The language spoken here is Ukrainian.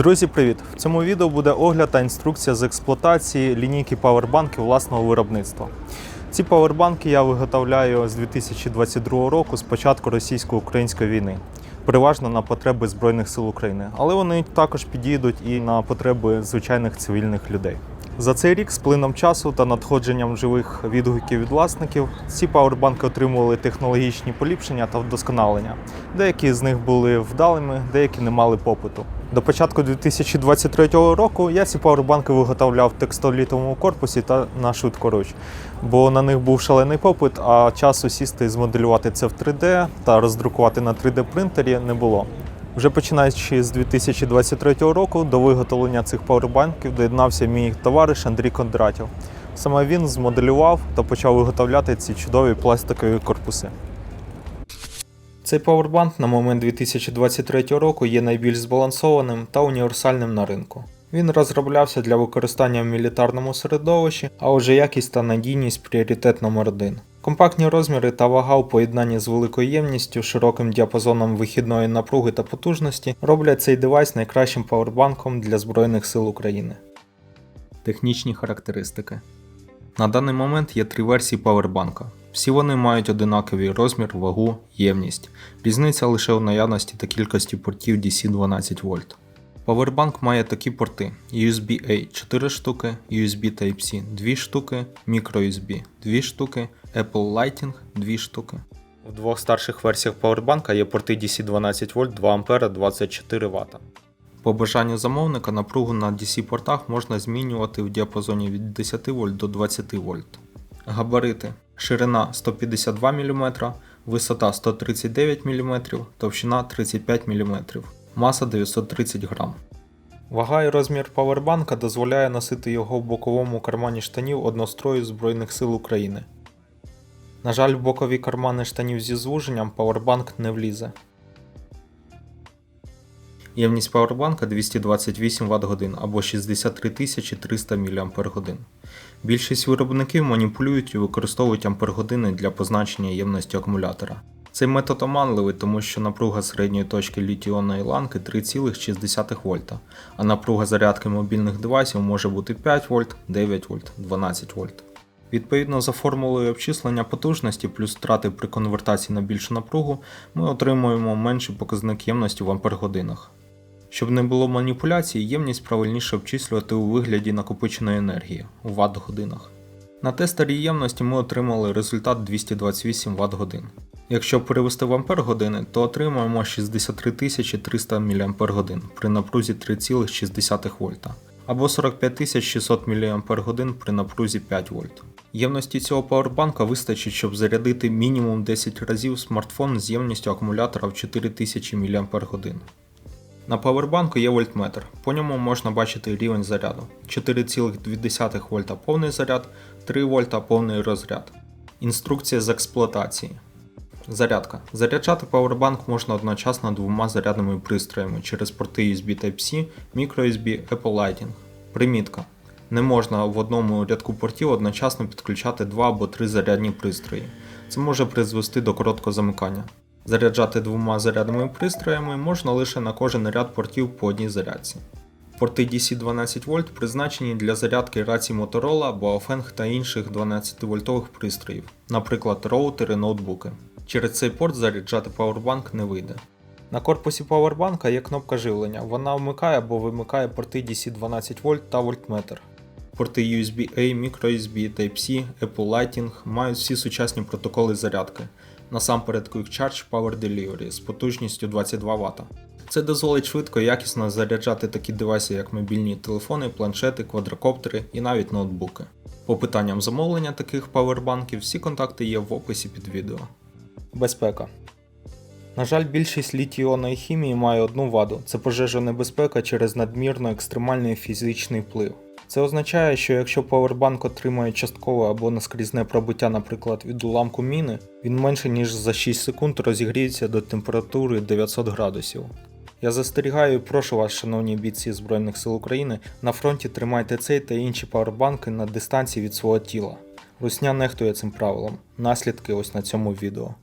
Друзі, привіт! В цьому відео буде огляд та інструкція з експлуатації лінійки павербанків власного виробництва. Ці павербанки я виготовляю з 2022 року з початку російсько-української війни, переважно на потреби Збройних сил України, але вони також підійдуть і на потреби звичайних цивільних людей. За цей рік з плином часу та надходженням живих відгуків від власників ці павербанки отримували технологічні поліпшення та вдосконалення. Деякі з них були вдалими, деякі не мали попиту. До початку 2023 року я ці павербанки виготовляв в текстолітовому корпусі та на швидкоруч, бо на них був шалений попит, а часу сісти і змоделювати це в 3D та роздрукувати на 3D принтері не було. Вже починаючи з 2023 року до виготовлення цих павербанків доєднався мій товариш Андрій Кондратів. Саме він змоделював та почав виготовляти ці чудові пластикові корпуси. Цей павербанк на момент 2023 року є найбільш збалансованим та універсальним на ринку. Він розроблявся для використання в мілітарному середовищі, а отже якість та надійність пріоритет номер один. Компактні розміри та вага у поєднанні з великою ємністю, широким діапазоном вихідної напруги та потужності роблять цей девайс найкращим павербанком для Збройних сил України. Технічні характеристики. На даний момент є три версії павербанка. Всі вони мають одинаковий розмір, вагу, ємність. Різниця лише у наявності та кількості портів DC 12 вольт. Павербанк має такі порти: USB-A 4 штуки, USB Type-C 2 штуки, microUSB 2 штуки, Apple Lighting 2 штуки. В двох старших версіях павербанка є порти DC 12 вольт 2 А 24 Вт. По бажанню замовника напругу на DC портах можна змінювати в діапазоні від 10 вольт до 20 вольт. Габарити. Ширина 152 мм, висота 139 мм, товщина 35 мм, маса 930 грам. Вага і розмір павербанка дозволяє носити його в боковому кармані штанів однострою Збройних сил України. На жаль, в бокові кармани штанів зі звуженням павербанк не влізе. Ємність павербанка 228 Вт годин або 63 300 мАч. Більшість виробників маніпулюють і використовують ампергодини для позначення ємності акумулятора. Цей метод оманливий, тому що напруга середньої точки літіонної ланки 3,6 вольта, а напруга зарядки мобільних девайсів може бути 5 вольт, 9 вольт, 12 вольт. Відповідно за формулою обчислення потужності плюс втрати при конвертації на більшу напругу, ми отримуємо менший показник ємності в ампергодинах. Щоб не було маніпуляцій, ємність правильніше обчислювати у вигляді накопиченої енергії у Вт-годинах. На тестері ємності ми отримали результат 228 Вт годин. Якщо перевести в ампер години, то отримаємо 63 300 мАч при напрузі 3,6 вольта або 45 600 мАч при напрузі 5 вольт. Ємності цього павербанка вистачить, щоб зарядити мінімум 10 разів смартфон з ємністю акумулятора в 4000 мАч. На павербанку є вольтметр. По ньому можна бачити рівень заряду. 4,2 вольта повний заряд, 3 вольта повний розряд. Інструкція з експлуатації. Зарядка. Заряджати павербанк можна одночасно двома зарядними пристроями через порти USB Type-C, microUSB, Apple Lighting. Примітка. Не можна в одному рядку портів одночасно підключати два або три зарядні пристрої. Це може призвести до короткого замикання. Заряджати двома зарядними пристроями можна лише на кожен ряд портів по одній зарядці. Порти DC 12 вольт призначені для зарядки рацій Motorola, Baofeng та інших 12-вольтових пристроїв, наприклад, роутери, ноутбуки. Через цей порт заряджати павербанк не вийде. На корпусі павербанка є кнопка живлення. Вона вмикає або вимикає порти DC 12 вольт та вольтметр. Порти USB-A, microUSB, Type-C, Apple Lighting мають всі сучасні протоколи зарядки. Насамперед Quick Charge Power Delivery з потужністю 22 Вт. Це дозволить швидко і якісно заряджати такі девайси, як мобільні телефони, планшети, квадрокоптери і навіть ноутбуки. По питанням замовлення таких павербанків всі контакти є в описі під відео. Безпека. На жаль, більшість літій-іонної хімії має одну ваду це пожежонебезпека через надмірно екстремальний фізичний вплив. Це означає, що якщо павербанк отримає часткове або наскрізне пробиття, наприклад, від уламку міни, він менше ніж за 6 секунд розігріється до температури 900 градусів. Я застерігаю і прошу вас, шановні бійці Збройних сил України, на фронті тримайте цей та інші павербанки на дистанції від свого тіла. Русня нехтує цим правилом. Наслідки ось на цьому відео.